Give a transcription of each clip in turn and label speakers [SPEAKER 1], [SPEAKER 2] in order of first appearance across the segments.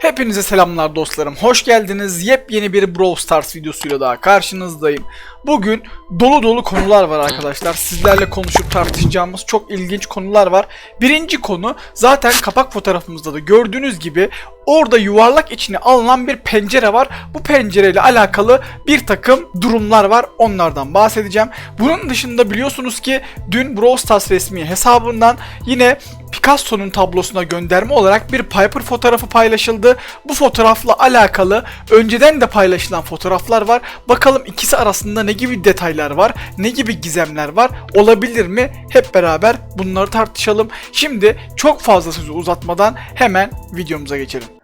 [SPEAKER 1] Hepinize selamlar dostlarım. Hoş geldiniz. Yepyeni bir Brawl Stars videosuyla daha karşınızdayım. Bugün dolu dolu konular var arkadaşlar. Sizlerle konuşup tartışacağımız çok ilginç konular var. Birinci konu zaten kapak fotoğrafımızda da gördüğünüz gibi orada yuvarlak içine alınan bir pencere var. Bu pencereyle alakalı bir takım durumlar var. Onlardan bahsedeceğim. Bunun dışında biliyorsunuz ki dün Brawl Stars resmi hesabından yine Picasso'nun tablosuna gönderme olarak bir Piper fotoğrafı paylaşıldı. Bu fotoğrafla alakalı önceden de paylaşılan fotoğraflar var. Bakalım ikisi arasında ne gibi detaylar var, ne gibi gizemler var, olabilir mi? Hep beraber bunları tartışalım. Şimdi çok fazla sözü uzatmadan hemen videomuza geçelim.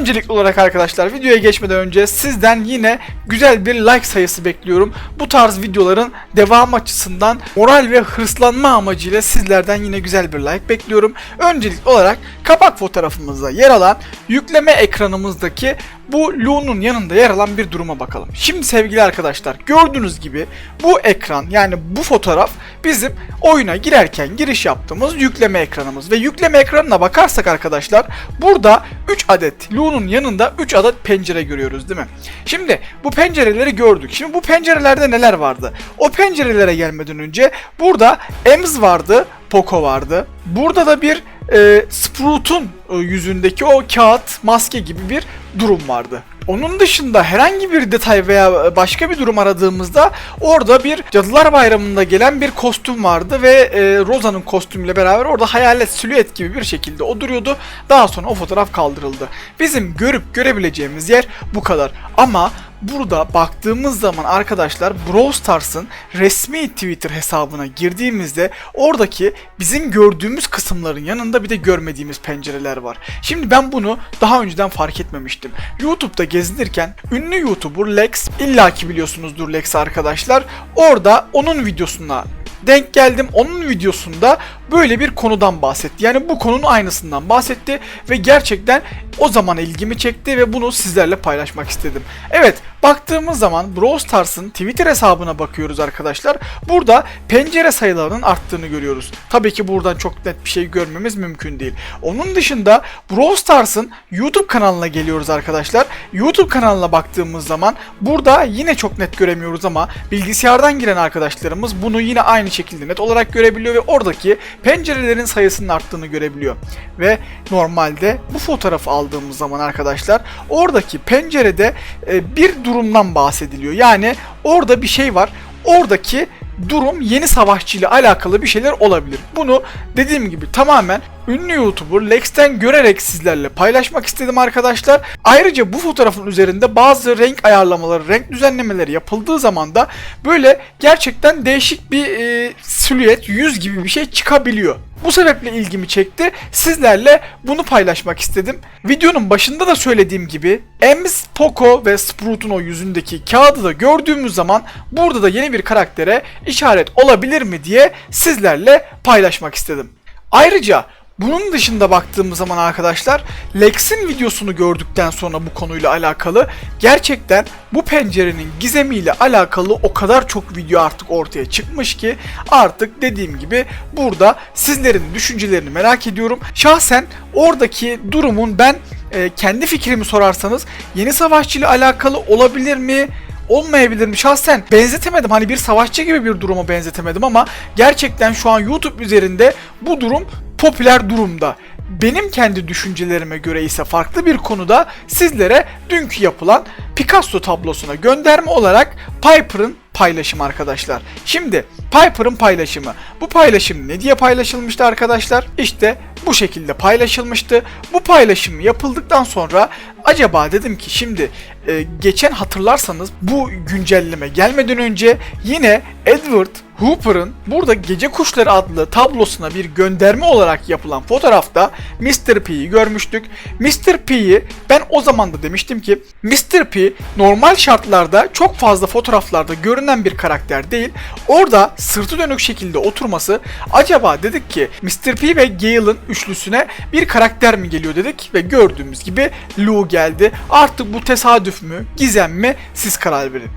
[SPEAKER 1] Öncelikli olarak arkadaşlar videoya geçmeden önce sizden yine güzel bir like sayısı bekliyorum. Bu tarz videoların devam açısından moral ve hırslanma amacıyla sizlerden yine güzel bir like bekliyorum. Öncelikli olarak kapak fotoğrafımızda yer alan yükleme ekranımızdaki bu Lu'nun yanında yer alan bir duruma bakalım. Şimdi sevgili arkadaşlar gördüğünüz gibi bu ekran yani bu fotoğraf bizim oyuna girerken giriş yaptığımız yükleme ekranımız. Ve yükleme ekranına bakarsak arkadaşlar burada 3 adet Lu'nun yanında 3 adet pencere görüyoruz değil mi? Şimdi bu pencereleri gördük. Şimdi bu pencerelerde neler vardı? O pencerelere gelmeden önce burada Ems vardı, Poco vardı. Burada da bir e, Sprout'un e, yüzündeki o kağıt maske gibi bir durum vardı. Onun dışında herhangi bir detay veya başka bir durum aradığımızda orada bir Cadılar Bayramı'nda gelen bir kostüm vardı ve e, Rosa'nın kostümüyle beraber orada hayalet silüet gibi bir şekilde o duruyordu. Daha sonra o fotoğraf kaldırıldı. Bizim görüp görebileceğimiz yer bu kadar. Ama burada baktığımız zaman arkadaşlar Brawl Stars'ın resmi Twitter hesabına girdiğimizde oradaki bizim gördüğümüz kısımların yanında bir de görmediğimiz pencereler var. Şimdi ben bunu daha önceden fark etmemiştim. YouTube'da gezinirken ünlü YouTuber Lex illaki biliyorsunuzdur Lex arkadaşlar. Orada onun videosuna denk geldim. Onun videosunda böyle bir konudan bahsetti. Yani bu konunun aynısından bahsetti ve gerçekten o zaman ilgimi çekti ve bunu sizlerle paylaşmak istedim. Evet, baktığımız zaman Brawl Stars'ın Twitter hesabına bakıyoruz arkadaşlar. Burada pencere sayılarının arttığını görüyoruz. Tabii ki buradan çok net bir şey görmemiz mümkün değil. Onun dışında Brawl Stars'ın YouTube kanalına geliyoruz arkadaşlar. YouTube kanalına baktığımız zaman burada yine çok net göremiyoruz ama bilgisayardan giren arkadaşlarımız bunu yine aynı şekilde net olarak görebiliyor ve oradaki pencerelerin sayısının arttığını görebiliyor. Ve normalde bu fotoğrafı aldığımız zaman arkadaşlar oradaki pencerede e, bir durumdan bahsediliyor. Yani orada bir şey var. Oradaki durum yeni savaşçı ile alakalı bir şeyler olabilir. Bunu dediğim gibi tamamen ünlü YouTuber Lex'ten görerek sizlerle paylaşmak istedim arkadaşlar. Ayrıca bu fotoğrafın üzerinde bazı renk ayarlamaları, renk düzenlemeleri yapıldığı zaman da böyle gerçekten değişik bir e, silüet, yüz gibi bir şey çıkabiliyor. Bu sebeple ilgimi çekti. Sizlerle bunu paylaşmak istedim. Videonun başında da söylediğim gibi Ems, Poco ve Sprout'un o yüzündeki kağıdı da gördüğümüz zaman burada da yeni bir karaktere işaret olabilir mi diye sizlerle paylaşmak istedim. Ayrıca bunun dışında baktığımız zaman arkadaşlar Lex'in videosunu gördükten sonra bu konuyla alakalı gerçekten bu pencerenin gizemiyle alakalı o kadar çok video artık ortaya çıkmış ki artık dediğim gibi burada sizlerin düşüncelerini merak ediyorum. Şahsen oradaki durumun ben e, kendi fikrimi sorarsanız yeni savaşçı ile alakalı olabilir mi? olmayabilir mi? Şahsen benzetemedim. Hani bir savaşçı gibi bir duruma benzetemedim ama gerçekten şu an YouTube üzerinde bu durum popüler durumda. Benim kendi düşüncelerime göre ise farklı bir konuda sizlere dünkü yapılan Picasso tablosuna gönderme olarak Piper'ın paylaşımı arkadaşlar. Şimdi Piper'ın paylaşımı. Bu paylaşım ne diye paylaşılmıştı arkadaşlar? İşte bu şekilde paylaşılmıştı. Bu paylaşım yapıldıktan sonra acaba dedim ki şimdi e, geçen hatırlarsanız bu güncelleme gelmeden önce yine Edward Hooper'ın burada Gece Kuşları adlı tablosuna bir gönderme olarak yapılan fotoğrafta Mr. P'yi görmüştük. Mr. P'yi ben o zaman da demiştim ki Mr. P normal şartlarda çok fazla fotoğraflarda görünen bir karakter değil. Orada sırtı dönük şekilde oturması acaba dedik ki Mr. P ve Gale'ın üçlüsüne bir karakter mi geliyor dedik ve gördüğümüz gibi Lou geldi. Artık bu tesadüf mü, gizem mi siz karar verin.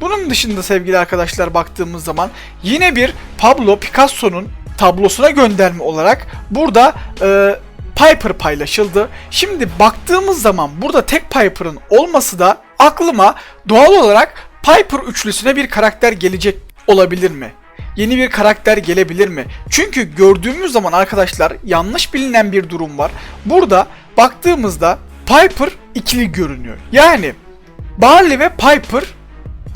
[SPEAKER 1] Bunun dışında sevgili arkadaşlar baktığımız zaman yine bir Pablo Picasso'nun tablosuna gönderme olarak burada e, Piper paylaşıldı. Şimdi baktığımız zaman burada tek Piper'ın olması da aklıma doğal olarak Piper üçlüsüne bir karakter gelecek olabilir mi? Yeni bir karakter gelebilir mi? Çünkü gördüğümüz zaman arkadaşlar yanlış bilinen bir durum var. Burada baktığımızda Piper ikili görünüyor. Yani Barley ve Piper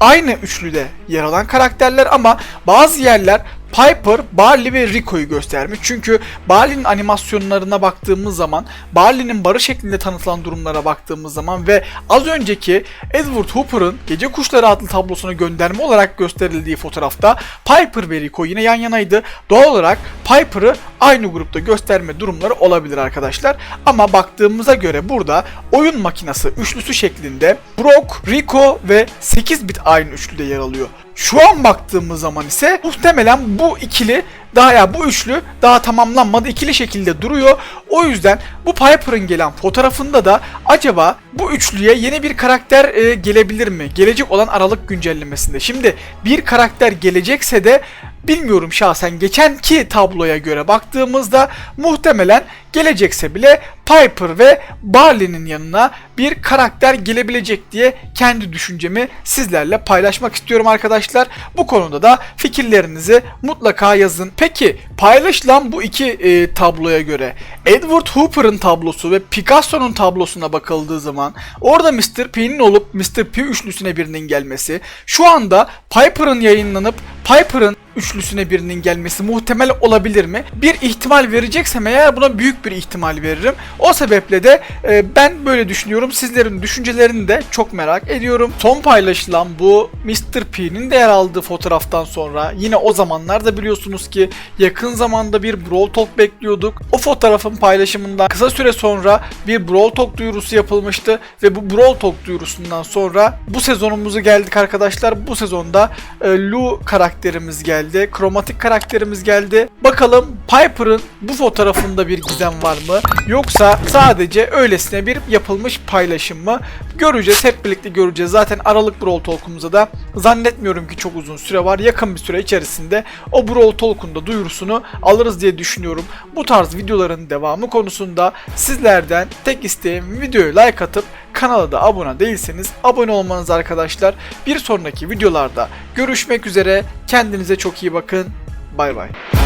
[SPEAKER 1] aynı üçlüde yer alan karakterler ama bazı yerler Piper, Barley ve Rico'yu göstermiş. Çünkü Barley'nin animasyonlarına baktığımız zaman, Barley'nin barı şeklinde tanıtılan durumlara baktığımız zaman ve az önceki Edward Hooper'ın Gece Kuşları adlı tablosuna gönderme olarak gösterildiği fotoğrafta Piper ve Rico yine yan yanaydı. Doğal olarak Piper'ı aynı grupta gösterme durumları olabilir arkadaşlar. Ama baktığımıza göre burada oyun makinesi üçlüsü şeklinde Brock, Rico ve 8 bit aynı üçlüde yer alıyor. Şu an baktığımız zaman ise muhtemelen bu ikili daha ya bu üçlü daha tamamlanmadı ikili şekilde duruyor. O yüzden bu Piper'ın gelen fotoğrafında da acaba bu üçlüye yeni bir karakter e, gelebilir mi? Gelecek olan Aralık güncellemesinde. Şimdi bir karakter gelecekse de bilmiyorum şahsen geçenki tabloya göre baktığımızda muhtemelen gelecekse bile Piper ve Barley'nin yanına bir karakter gelebilecek diye kendi düşüncemi sizlerle paylaşmak istiyorum arkadaşlar. Bu konuda da fikirlerinizi mutlaka yazın. Peki paylaşılan bu iki e, tabloya göre Edward Hooper'ın tablosu ve Picasso'nun tablosuna bakıldığı zaman orada Mr. P'nin olup Mr. P üçlüsüne birinin gelmesi, şu anda Piper'ın yayınlanıp Piper'ın üçlüsüne birinin gelmesi muhtemel olabilir mi? Bir ihtimal vereceksem eğer buna büyük bir ihtimal veririm. O sebeple de e, ben böyle düşünüyorum. Sizlerin düşüncelerini de çok merak ediyorum. Son paylaşılan bu Mr. P'nin de yer aldığı fotoğraftan sonra yine o zamanlarda biliyorsunuz ki yakın zamanda bir Brawl Talk bekliyorduk. O fotoğrafın paylaşımından kısa süre sonra bir Brawl Talk duyurusu yapılmıştı ve bu Brawl Talk duyurusundan sonra bu sezonumuzu geldik arkadaşlar. Bu sezonda e, Lu karakterimiz geldi. Kromatik karakterimiz geldi. Bakalım Piper'ın bu fotoğrafında bir gizem var mı? Yoksa sadece öylesine bir yapılmış paylaşım mı? Göreceğiz. Hep birlikte göreceğiz. Zaten Aralık Brawl Talk'umuzda da zannetmiyorum ki çok uzun süre var. Yakın bir süre içerisinde o Brawl Talk'un da duyurusunu alırız diye düşünüyorum. Bu tarz videoların devamı konusunda sizlerden tek isteğim videoyu like atıp kanala da abone değilseniz abone olmanız arkadaşlar. Bir sonraki videolarda görüşmek üzere. Kendinize çok iyi bakın. Bay bay.